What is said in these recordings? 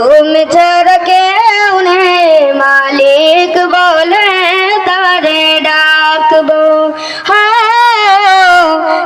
তুমি ছাড়া কেউ নেই। মালিক বলে তারে ডাকবো।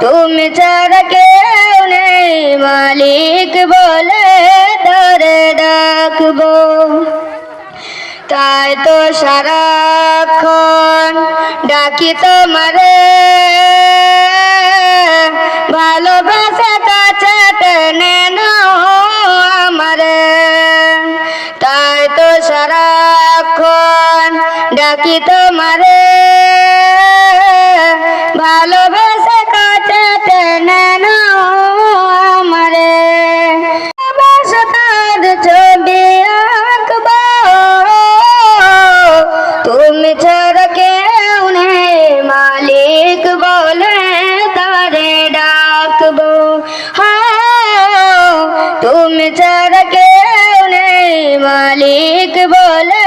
তুমি ছাড়া কেউ নেই। মালিক বলে তারে ডাকবো। তাই তো সারাক্ষণ ডাকি তোমারে। ডাকি তোমারে। ভালোবাসা কাছে টেনে নাও আমারে বাসতার ছবি আঁকবো। তুমি ছাড়া কেউ নেই, মালিক বলে তারে ডাকবো। হ্যাঁ তুমি ছাড়া কেউ নেই, মালিক বলে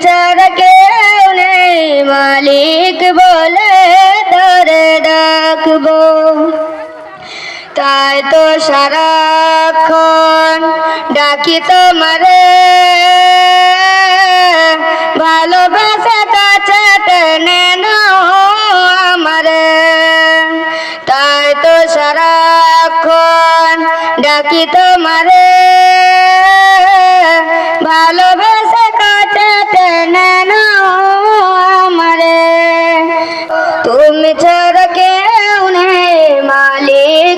ছাড়া কেউ নেই। মালিক বলে তারে ডাকবো। তাই তো সারাক্ষণ ডাকি তোমারে। ভালোবাসা কাছে টেনে নাও আমারে। তাই তো সারাক্ষণ ডাকি তোমারে। ভালোবাসা